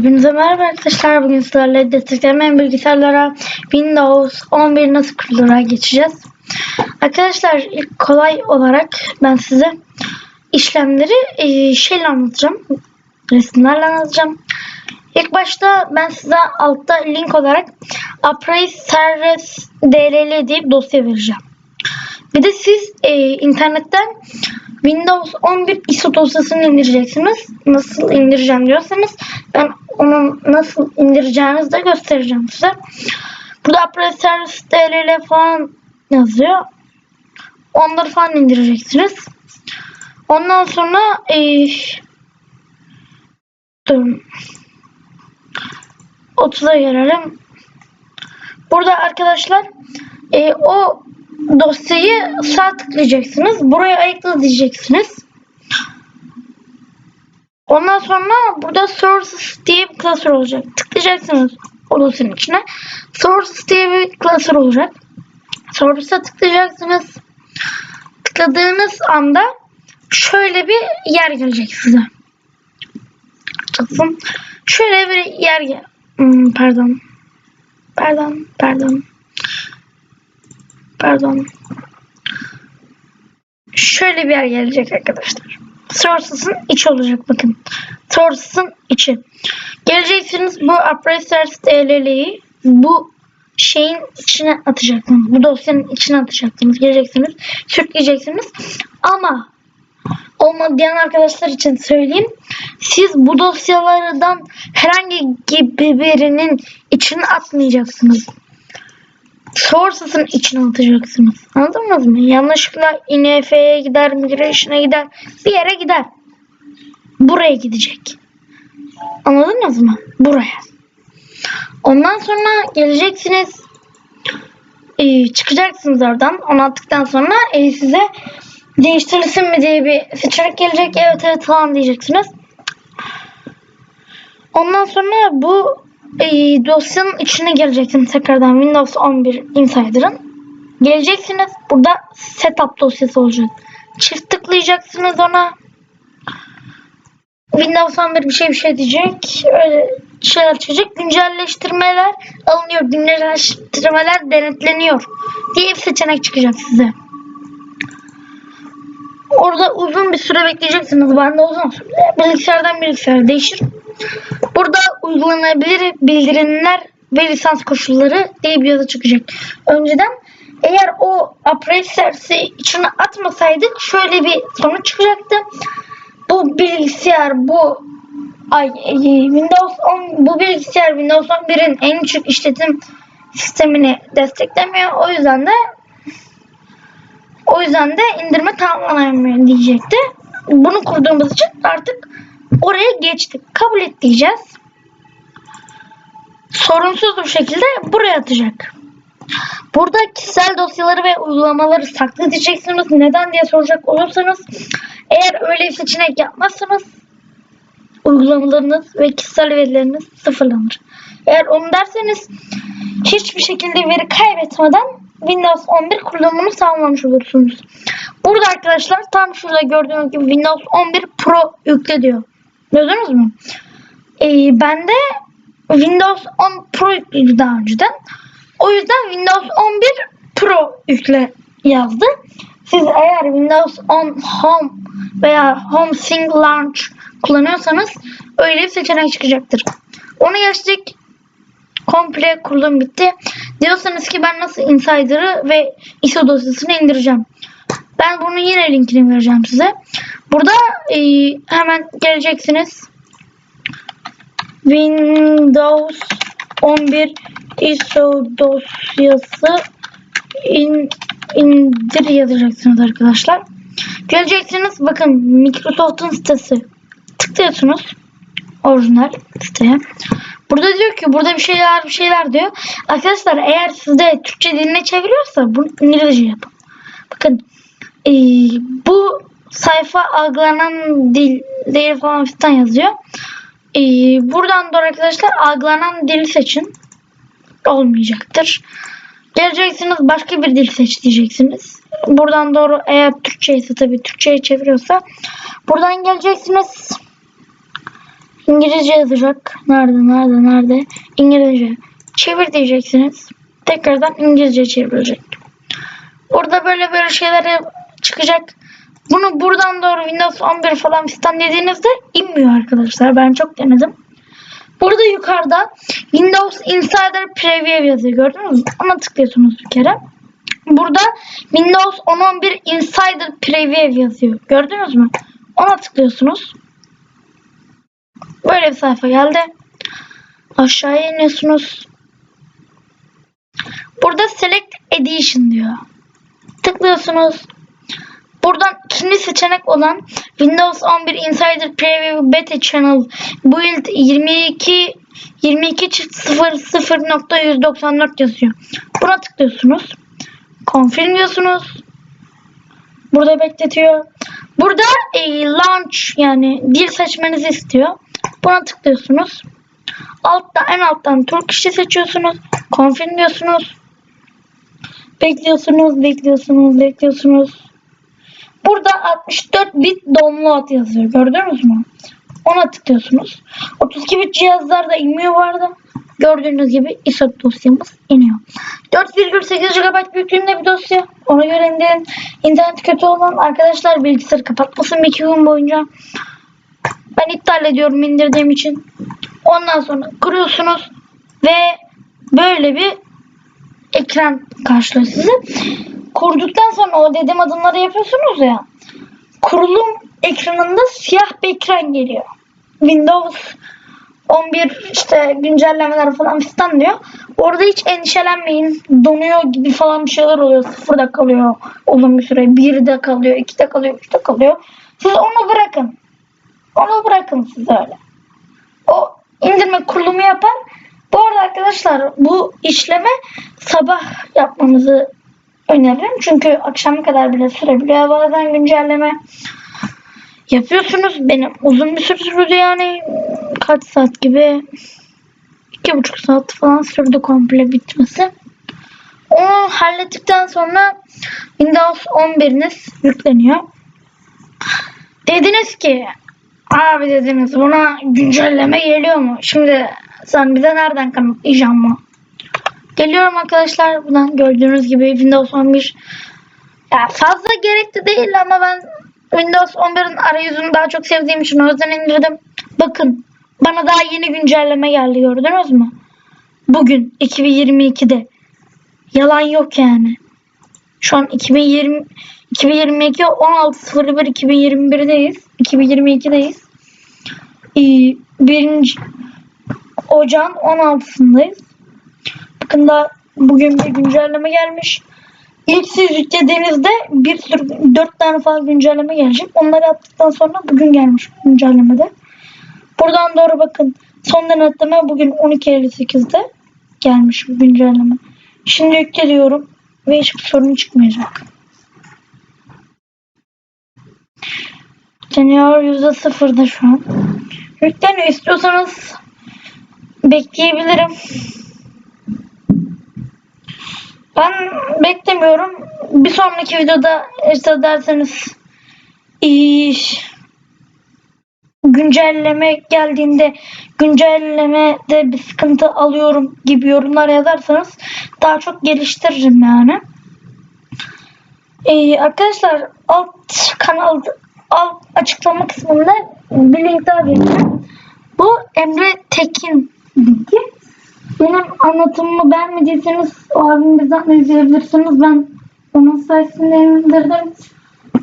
Hepinize merhaba arkadaşlar. Bugün sizlerle desteklemeyen bilgisayarlara Windows 11 nasıl kurulura geçeceğiz. Arkadaşlar ilk kolay olarak ben size işlemleri e, şeyle anlatacağım. Resimlerle anlatacağım. İlk başta ben size altta link olarak Appraise Service DLL deyip dosya vereceğim. Bir de siz e, internetten Windows 11 ISO dosyasını indireceksiniz. Nasıl indireceğim diyorsanız ben onu nasıl indireceğinizi de göstereceğim size. Burada Apple Service DLL falan yazıyor. Onları falan indireceksiniz. Ondan sonra e, durun. 30'a gelelim. Burada arkadaşlar e, o dosyayı sağ tıklayacaksınız. Buraya ayıkla diyeceksiniz. Ondan sonra burada sources diye bir klasör olacak. Tıklayacaksınız o dosyanın içine. Sources diye bir klasör olacak. Sources'a tıklayacaksınız. Tıkladığınız anda şöyle bir yer gelecek size. Şöyle bir yer gel. Hmm, pardon. Pardon. Pardon. Pardon. Şöyle bir yer gelecek arkadaşlar. Sources'ın içi olacak bakın. Sources'ın içi. Geleceksiniz bu Appraisers DLL'yi bu şeyin içine atacaksınız. Bu dosyanın içine atacaksınız. Geleceksiniz. Sürükleyeceksiniz. Ama olmadı diyen arkadaşlar için söyleyeyim. Siz bu dosyalardan herhangi birinin içine atmayacaksınız. Sources'ın içine atacaksınız. Anladınız mı? Yanlışlıkla INF'ye gider, migration'a gider. Bir yere gider. Buraya gidecek. Anladınız mı? Buraya. Ondan sonra geleceksiniz. Ee, çıkacaksınız oradan. Onu attıktan sonra e, size değiştirilsin mi diye bir seçenek gelecek. Evet evet falan diyeceksiniz. Ondan sonra bu e, dosyanın içine geleceksiniz tekrardan Windows 11 Insider'ın. Geleceksiniz. Burada setup dosyası olacak. Çift tıklayacaksınız ona. Windows 11 bir şey bir şey diyecek. Öyle şeyler çıkacak. Güncelleştirmeler alınıyor. Güncelleştirmeler denetleniyor. Diye bir seçenek çıkacak size. Orada uzun bir süre bekleyeceksiniz. Ben de uzun süre. Bilgisayardan bilgisayara değişir. Burada uygulanabilir bildirimler ve lisans koşulları diye bir yazı çıkacak. Önceden eğer o Appraiser'si içine atmasaydık şöyle bir sonuç çıkacaktı. Bu bilgisayar bu ay e, Windows 10 bu bilgisayar Windows 11'in en küçük işletim sistemini desteklemiyor. O yüzden de o yüzden de indirme tamamlanamıyor diyecekti. Bunu kurduğumuz için artık oraya geçtik. Kabul et diyeceğiz. Sorunsuz bir şekilde buraya atacak. Burada kişisel dosyaları ve uygulamaları saklı diyeceksiniz. Neden diye soracak olursanız eğer öyle bir seçenek yapmazsanız uygulamalarınız ve kişisel verileriniz sıfırlanır. Eğer onu derseniz hiçbir şekilde veri kaybetmeden Windows 11 kurulumunu sağlamış olursunuz. Burada arkadaşlar tam şurada gördüğünüz gibi Windows 11 Pro yükle diyor. Gördünüz mü? Ee, ben de Windows 10 Pro yüklüydü daha önceden. O yüzden Windows 11 Pro yükle yazdı. Siz eğer Windows 10 Home veya Home Sync Launch kullanıyorsanız öyle bir seçenek çıkacaktır. Onu geçtik. Komple kurulum bitti. Diyorsanız ki ben nasıl Insider'ı ve ISO dosyasını indireceğim. Ben bunun yine linkini vereceğim size. Burada e, hemen geleceksiniz. Windows 11 ISO dosyası in, indir yazacaksınız arkadaşlar. Geleceksiniz. Bakın Microsoft'un sitesi. Tıklıyorsunuz. Orijinal siteye. Burada diyor ki burada bir şeyler bir şeyler diyor. Arkadaşlar eğer sizde Türkçe diline çeviriyorsa bunu İngilizce yapın. Bakın e, bu sayfa algılanan dil değil falan filan yazıyor. E, buradan doğru arkadaşlar algılanan dili seçin. Olmayacaktır. Geleceksiniz başka bir dil seç diyeceksiniz. Buradan doğru eğer Türkçe ise tabii Türkçe'ye çeviriyorsa buradan geleceksiniz. İngilizce yazacak. Nerede, nerede, nerede? İngilizce. Çevir diyeceksiniz. Tekrardan İngilizce çevirecek. Burada böyle böyle şeyler çıkacak. Bunu buradan doğru Windows 11 falan fistan dediğinizde inmiyor arkadaşlar. Ben çok denedim. Burada yukarıda Windows Insider Preview yazıyor. Gördünüz mü? Ona tıklıyorsunuz bir kere. Burada Windows 10.11 Insider Preview yazıyor. Gördünüz mü? Ona tıklıyorsunuz. Böyle bir sayfa geldi. Aşağıya iniyorsunuz. Burada Select Edition diyor. Tıklıyorsunuz. Buradan ikinci seçenek olan Windows 11 Insider Preview Beta Channel Build 22 22.00.194 yazıyor. Buna tıklıyorsunuz. Confirm diyorsunuz. Burada bekletiyor. Burada e, launch yani dil seçmenizi istiyor. Buna tıklıyorsunuz. Altta en alttan Turkish'i seçiyorsunuz. Confirm diyorsunuz. Bekliyorsunuz, bekliyorsunuz, bekliyorsunuz. Burada 64 bit download yazıyor. Gördünüz mü? Ona tıklıyorsunuz. 32 bit cihazlarda inmiyor arada. Gördüğünüz gibi ISO dosyamız iniyor. 4,8 GB büyüklüğünde bir dosya. Ona göre indirin. İnternet kötü olan arkadaşlar bilgisayarı kapatmasın bir gün boyunca. Ben iptal ediyorum indirdiğim için. Ondan sonra kuruyorsunuz ve böyle bir ekran karşılıyor sizi. Kurduktan sonra o dediğim adımları yapıyorsunuz ya. Kurulum ekranında siyah bir ekran geliyor. Windows 11 işte güncellemeler falan fistan diyor. Orada hiç endişelenmeyin. Donuyor gibi falan bir şeyler oluyor. Sıfırda kalıyor uzun bir süre. Birde kalıyor, ikide kalıyor, üçte kalıyor. Siz onu bırakın. Onu bırakın siz öyle. O indirme kurulumu yapar. Bu arada arkadaşlar bu işleme sabah yapmanızı öneririm. Çünkü akşama kadar bile sürebiliyor bazen güncelleme. Yapıyorsunuz. Benim uzun bir süre sürdü yani. Kaç saat gibi? iki buçuk saat falan sürdü komple bitmesi. Onu hallettikten sonra Windows 11'iniz yükleniyor. Dediniz ki abi dediniz buna güncelleme geliyor mu? Şimdi sen bize nereden kanıtlayacaksın mı? Geliyorum arkadaşlar. Buradan gördüğünüz gibi Windows 11 ya fazla gerekli değil ama ben Windows 11'in arayüzünü daha çok sevdiğim için o yüzden indirdim. Bakın bana daha yeni güncelleme geldi gördünüz mü? Bugün 2022'de. Yalan yok yani. Şu an 2020 2022 16.01 2021'deyiz. 2022'deyiz. Ee, birinci ocağın 16'sındayız. Bakın da bugün bir güncelleme gelmiş. İlk siz yüklediğinizde bir sürü dört tane falan güncelleme gelecek. Onları yaptıktan sonra bugün gelmiş güncellemede. Buradan doğru bakın. Son denetleme bugün 12.58'de gelmiş bu güncelleme. Şimdi yükle diyorum ve hiçbir sorun çıkmayacak. Yükleniyor %0'da şu an. Yükleniyor istiyorsanız bekleyebilirim. Ben beklemiyorum. Bir sonraki videoda işte derseniz iş güncelleme geldiğinde güncellemede bir sıkıntı alıyorum gibi yorumlar yazarsanız daha çok geliştiririm yani. Ee, arkadaşlar alt kanal alt açıklama kısmında bir link daha vereceğim. Bu Emre Tekin linki. Benim anlatımımı beğenmediyseniz o abimizden de izleyebilirsiniz. Ben onun sayesinde indirdim.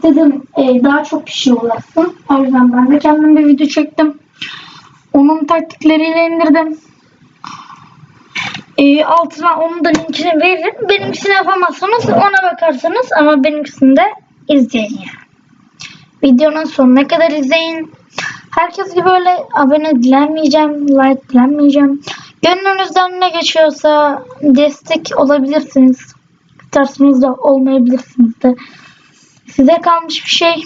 Dedim e, daha çok kişi ulaşsın. O yüzden ben de kendim bir video çektim. Onun taktikleriyle indirdim. E, altına onun da linkini veririm. Benimkisini yapamazsanız ona bakarsınız ama benimkisini de izleyin yani. Videonun sonuna kadar izleyin. Herkes gibi öyle abone dilenmeyeceğim, like dilenmeyeceğim. Gönlünüzden ne geçiyorsa destek olabilirsiniz. Tutarsınız da olmayabilirsiniz de. Size kalmış bir şey.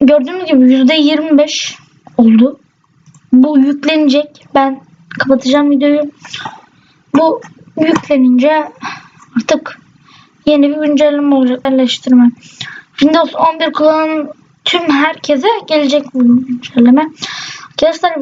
Gördüğünüz gibi %25 oldu. Bu yüklenecek. Ben kapatacağım videoyu. Bu yüklenince artık yeni bir güncelleme olacak. Yerleştirme. Windows 11 kullanan tüm herkese gelecek bu güncelleme. Gençler